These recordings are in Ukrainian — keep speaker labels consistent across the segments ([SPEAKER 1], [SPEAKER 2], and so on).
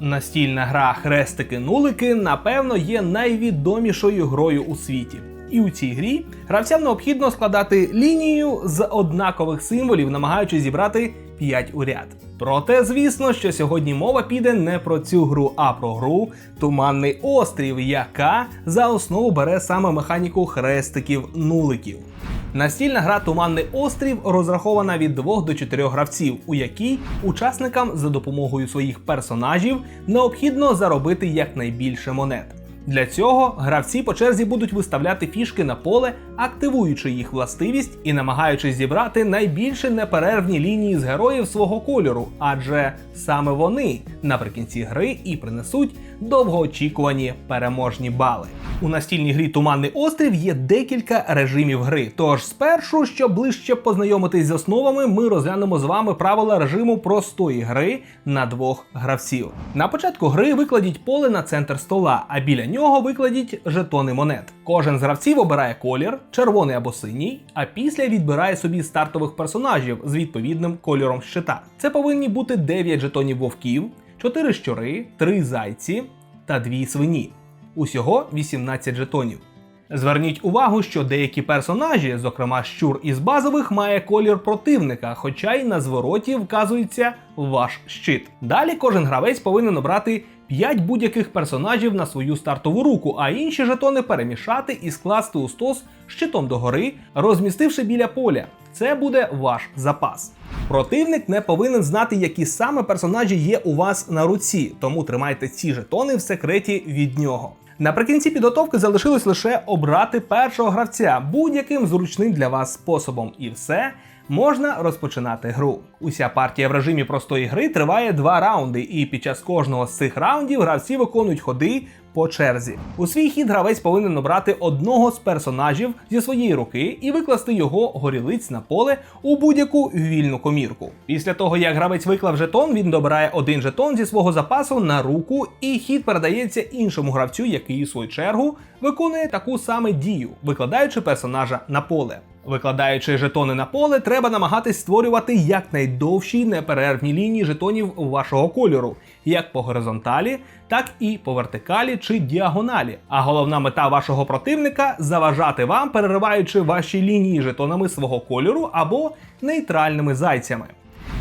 [SPEAKER 1] Настільна гра Хрестики-нулики, напевно, є найвідомішою грою у світі. І у цій грі гравцям необхідно складати лінію з однакових символів, намагаючись зібрати 5 у ряд. Проте, звісно, що сьогодні мова піде не про цю гру, а про гру Туманний острів, яка за основу бере саме механіку хрестиків-нуликів. Настільна гра Туманний острів розрахована від 2 до 4 гравців, у якій учасникам за допомогою своїх персонажів необхідно заробити якнайбільше монет. Для цього гравці по черзі будуть виставляти фішки на поле, активуючи їх властивість і намагаючись зібрати найбільше неперервні лінії з героїв свого кольору, адже саме вони наприкінці гри і принесуть довгоочікувані переможні бали. У настільній грі Туманний острів є декілька режимів гри. Тож спершу, щоб ближче познайомитись з основами, ми розглянемо з вами правила режиму простої гри на двох гравців. На початку гри викладіть поле на центр стола, а біля нього викладіть жетони монет. Кожен з гравців обирає колір, червоний або синій, а після відбирає собі стартових персонажів з відповідним кольором щита. Це повинні бути 9 жетонів вовків, 4 щури, 3 зайці та 2 свині. Усього 18 жетонів. Зверніть увагу, що деякі персонажі, зокрема щур із базових, має колір противника, хоча й на звороті вказується ваш щит. Далі кожен гравець повинен обрати 5 будь-яких персонажів на свою стартову руку, а інші жетони перемішати і скласти у стос щитом догори, розмістивши біля поля. Це буде ваш запас. Противник не повинен знати, які саме персонажі є у вас на руці, тому тримайте ці жетони в секреті від нього. Наприкінці підготовки залишилось лише обрати першого гравця. Будь-яким зручним для вас способом, і все. Можна розпочинати гру. Уся партія в режимі простої гри триває два раунди, і під час кожного з цих раундів гравці виконують ходи по черзі. У свій хід гравець повинен обрати одного з персонажів зі своєї руки і викласти його горілиць на поле у будь-яку вільну комірку. Після того, як гравець виклав жетон, він добирає один жетон зі свого запасу на руку, і хід передається іншому гравцю, який у свою чергу виконує таку саме дію, викладаючи персонажа на поле. Викладаючи жетони на поле, треба намагатись створювати якнайдовші неперервні лінії жетонів вашого кольору, як по горизонталі, так і по вертикалі чи діагоналі. А головна мета вашого противника заважати вам, перериваючи ваші лінії жетонами свого кольору або нейтральними зайцями.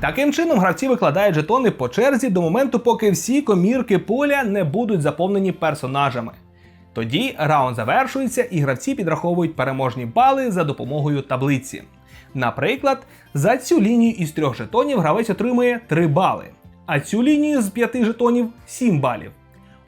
[SPEAKER 1] Таким чином, гравці викладають жетони по черзі до моменту, поки всі комірки поля не будуть заповнені персонажами. Тоді раунд завершується і гравці підраховують переможні бали за допомогою таблиці. Наприклад, за цю лінію із трьох жетонів гравець отримує 3 бали, а цю лінію з 5 жетонів 7 балів.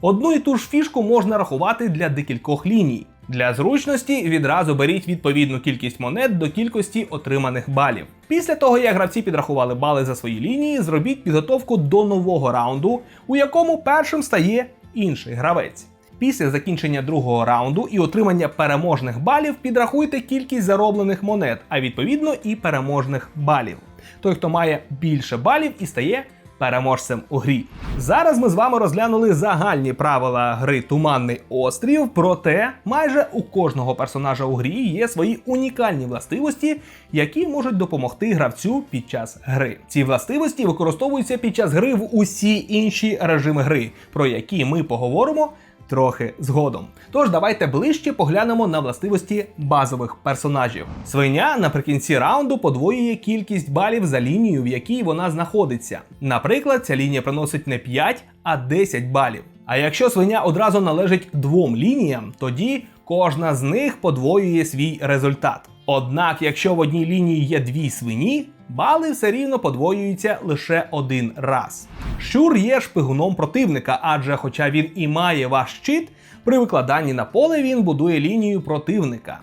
[SPEAKER 1] Одну і ту ж фішку можна рахувати для декількох ліній. Для зручності відразу беріть відповідну кількість монет до кількості отриманих балів. Після того, як гравці підрахували бали за свої лінії, зробіть підготовку до нового раунду, у якому першим стає інший гравець. Після закінчення другого раунду і отримання переможних балів підрахуйте кількість зароблених монет, а відповідно і переможних балів. Той, хто має більше балів і стає переможцем у грі. Зараз ми з вами розглянули загальні правила гри Туманний острів, проте майже у кожного персонажа у грі є свої унікальні властивості, які можуть допомогти гравцю під час гри. Ці властивості використовуються під час гри в усі інші режими гри, про які ми поговоримо трохи згодом. Тож давайте ближче поглянемо на властивості базових персонажів. Свиня наприкінці раунду подвоює кількість балів за лінію, в якій вона знаходиться. Наприклад, ця лінія приносить не 5, а 10 балів. А якщо свиня одразу належить двом лініям, тоді кожна з них подвоює свій результат. Однак, якщо в одній лінії є дві свині, бали все рівно подвоюються лише один раз. Щур є шпигуном противника, адже, хоча він і має ваш щит, при викладанні на поле він будує лінію противника.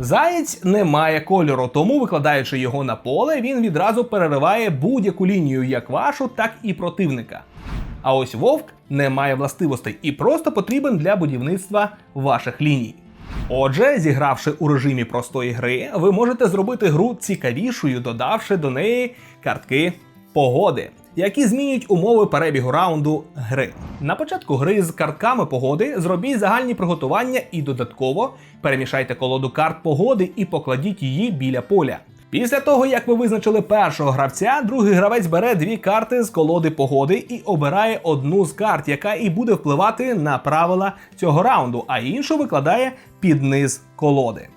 [SPEAKER 1] Заєць не має кольору, тому викладаючи його на поле, він відразу перериває будь-яку лінію, як вашу, так і противника. А ось вовк не має властивостей і просто потрібен для будівництва ваших ліній. Отже, зігравши у режимі простої гри, ви можете зробити гру цікавішою, додавши до неї картки погоди, які змінюють умови перебігу раунду гри. На початку гри з картками погоди зробіть загальні приготування і додатково перемішайте колоду карт погоди і покладіть її біля поля. Після того, як ви визначили першого гравця, другий гравець бере дві карти з колоди погоди і обирає одну з карт, яка і буде впливати на правила цього раунду, а іншу викладає під низ колоди.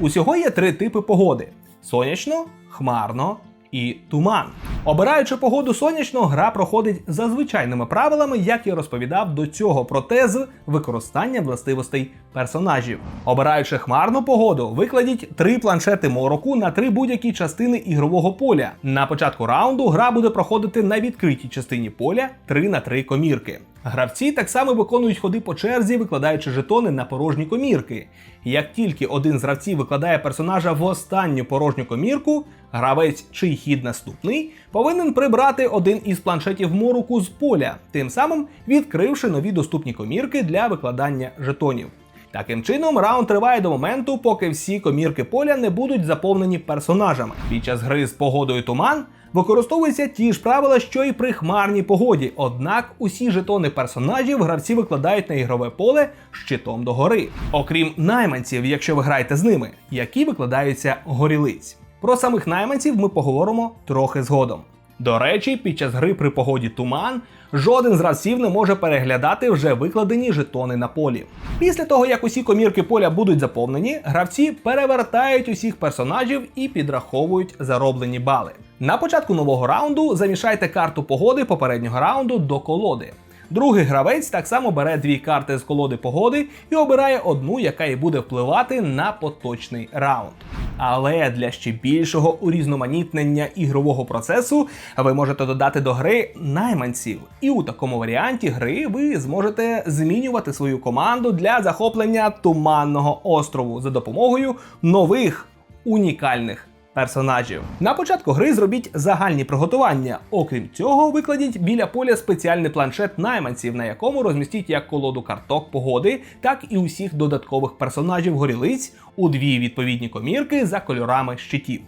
[SPEAKER 1] Усього є три типи погоди: сонячно, хмарно і туман. Обираючи погоду сонячно, гра проходить за звичайними правилами, як я розповідав до цього, проте з використанням властивостей персонажів. Обираючи хмарну погоду, викладіть три планшети мороку на три будь-які частини ігрового поля. На початку раунду гра буде проходити на відкритій частині поля 3 на 3 комірки. Гравці так само виконують ходи по черзі, викладаючи жетони на порожні комірки. Як тільки один з гравців викладає персонажа в останню порожню комірку, гравець, чий хід наступний, повинен прибрати один із планшетів мороку з поля, тим самим відкривши нові доступні комірки для викладання жетонів. Таким чином, раунд триває до моменту, поки всі комірки поля не будуть заповнені персонажами. Під час гри з погодою туман використовуються ті ж правила, що й при хмарній погоді. Однак усі жетони персонажів гравці викладають на ігрове поле щитом догори. Окрім найманців, якщо ви граєте з ними, які викладаються горілиць. Про самих найманців ми поговоримо трохи згодом. До речі, під час гри при погоді туман жоден з гравців не може переглядати вже викладені жетони на полі. Після того, як усі комірки поля будуть заповнені, гравці перевертають усіх персонажів і підраховують зароблені бали. На початку нового раунду замішайте карту погоди попереднього раунду до колоди. Другий гравець так само бере дві карти з колоди погоди і обирає одну, яка і буде впливати на поточний раунд. Але для ще більшого урізноманітнення ігрового процесу ви можете додати до гри найманців, і у такому варіанті гри ви зможете змінювати свою команду для захоплення туманного острову за допомогою нових унікальних персонажів. На початку гри зробіть загальні приготування. Окрім цього, викладіть біля поля спеціальний планшет найманців, на якому розмістіть як колоду карток погоди, так і усіх додаткових персонажів горілиць у дві відповідні комірки за кольорами щитів.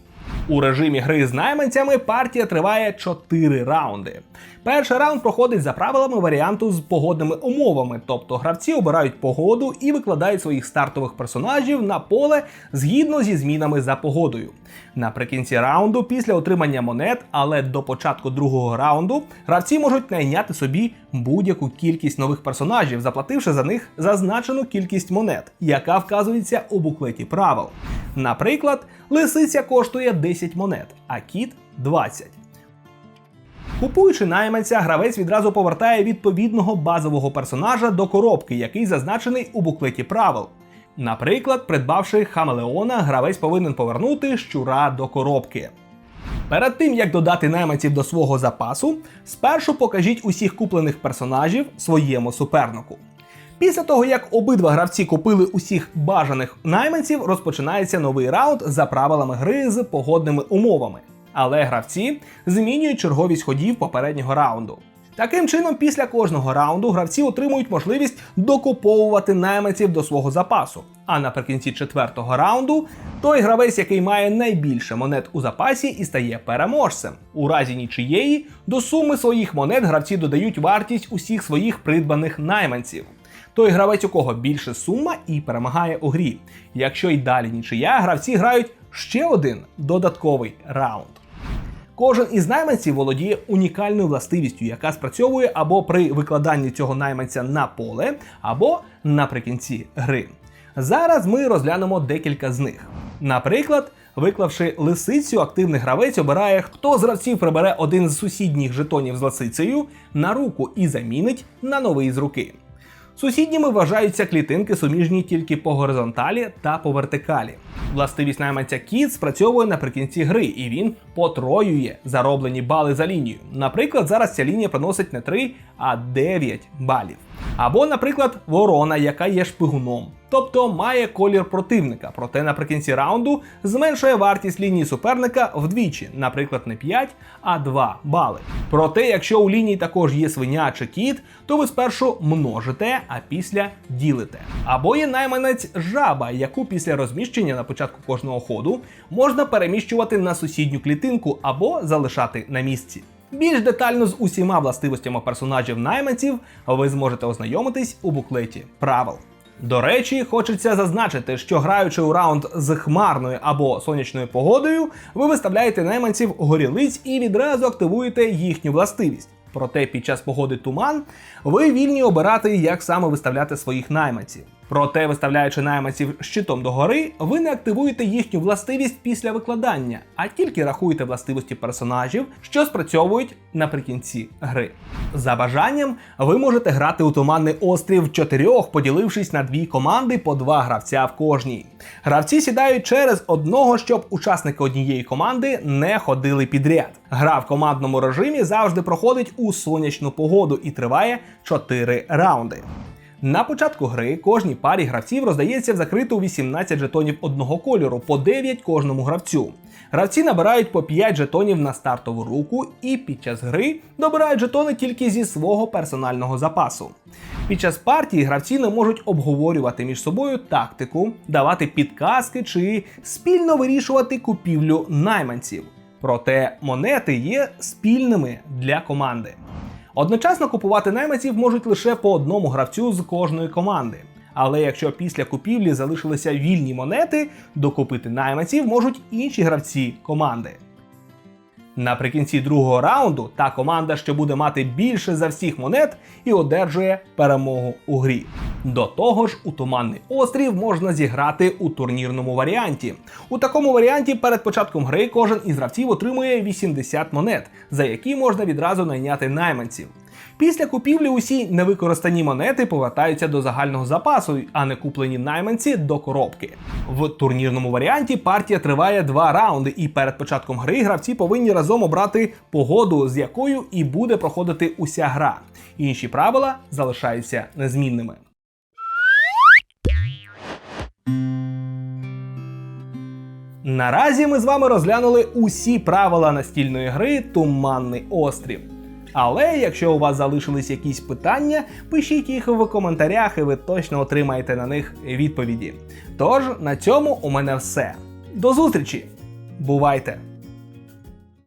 [SPEAKER 1] У режимі гри з найманцями партія триває 4 раунди. Перший раунд проходить за правилами варіанту з погодними умовами, тобто гравці обирають погоду і викладають своїх стартових персонажів на поле згідно зі змінами за погодою. Наприкінці раунду, після отримання монет, але до початку другого раунду, гравці можуть найняти собі будь-яку кількість нових персонажів, заплативши за них зазначену кількість монет, яка вказується у буклеті правил. Наприклад, лисиця коштує 10 монет, а кіт 20. Купуючи найманця, гравець відразу повертає відповідного базового персонажа до коробки, який зазначений у буклеті правил. Наприклад, придбавши Хамелеона, гравець повинен повернути щура до коробки. Перед тим як додати найманців до свого запасу, спершу покажіть усіх куплених персонажів своєму супернику. Після того, як обидва гравці купили усіх бажаних найманців, розпочинається новий раунд за правилами гри з погодними умовами. Але гравці змінюють черговість ходів попереднього раунду. Таким чином, після кожного раунду гравці отримують можливість докуповувати найманців до свого запасу. А наприкінці четвертого раунду той гравець, який має найбільше монет у запасі, і стає переможцем. У разі нічиєї до суми своїх монет гравці додають вартість усіх своїх придбаних найманців. Той гравець, у кого більше сума і перемагає у грі. Якщо й далі нічия, гравці грають ще один додатковий раунд. Кожен із найманців володіє унікальною властивістю, яка спрацьовує або при викладанні цього найманця на поле, або наприкінці гри. Зараз ми розглянемо декілька з них. Наприклад, виклавши лисицю, активний гравець обирає, хто з гравців прибере один з сусідніх жетонів з лисицею на руку і замінить на новий з руки. Сусідніми вважаються клітинки, суміжні тільки по горизонталі та по вертикалі. Властивість найманця кіт спрацьовує наприкінці гри, і він потроює зароблені бали за лінію. Наприклад, зараз ця лінія приносить не 3, а 9 балів. Або, наприклад, ворона, яка є шпигуном, тобто має колір противника, проте наприкінці раунду зменшує вартість лінії суперника вдвічі, наприклад, не 5, а 2 бали. Проте, якщо у лінії також є свиня чи кіт, то ви спершу множите, а після ділите. Або є найманець жаба, яку після розміщення на початку кожного ходу можна переміщувати на сусідню клітинку або залишати на місці. Більш детально з усіма властивостями персонажів найманців ви зможете ознайомитись у буклеті правил. До речі, хочеться зазначити, що граючи у раунд з хмарною або сонячною погодою, ви виставляєте найманців горілиць і відразу активуєте їхню властивість. Проте під час погоди туман ви вільні обирати, як саме виставляти своїх найманців. Проте, виставляючи найманців щитом догори, ви не активуєте їхню властивість після викладання, а тільки рахуєте властивості персонажів, що спрацьовують наприкінці гри. За бажанням, ви можете грати у туманний острів чотирьох, поділившись на дві команди по два гравця в кожній. Гравці сідають через одного, щоб учасники однієї команди не ходили підряд. Гра в командному режимі завжди проходить у сонячну погоду і триває 4 раунди. На початку гри кожній парі гравців роздається в закриту 18 жетонів одного кольору, по 9 кожному гравцю. Гравці набирають по 5 жетонів на стартову руку і під час гри добирають жетони тільки зі свого персонального запасу. Під час партії гравці не можуть обговорювати між собою тактику, давати підказки чи спільно вирішувати купівлю найманців. Проте монети є спільними для команди. Одночасно купувати найманців можуть лише по одному гравцю з кожної команди. Але якщо після купівлі залишилися вільні монети, докупити найманців можуть інші гравці команди. Наприкінці другого раунду та команда, що буде мати більше за всіх монет, і одержує перемогу у грі. До того ж, у туманний острів можна зіграти у турнірному варіанті. У такому варіанті перед початком гри кожен із гравців отримує 80 монет, за які можна відразу найняти найманців. Після купівлі усі невикористані монети повертаються до загального запасу, а не куплені найманці до коробки. В турнірному варіанті партія триває два раунди, і перед початком гри гравці повинні разом обрати погоду, з якою і буде проходити уся гра. Інші правила залишаються незмінними. Наразі ми з вами розглянули усі правила настільної гри Туманний острів. Але якщо у вас залишились якісь питання, пишіть їх в коментарях, і ви точно отримаєте на них відповіді. Тож на цьому у мене все. До зустрічі! Бувайте!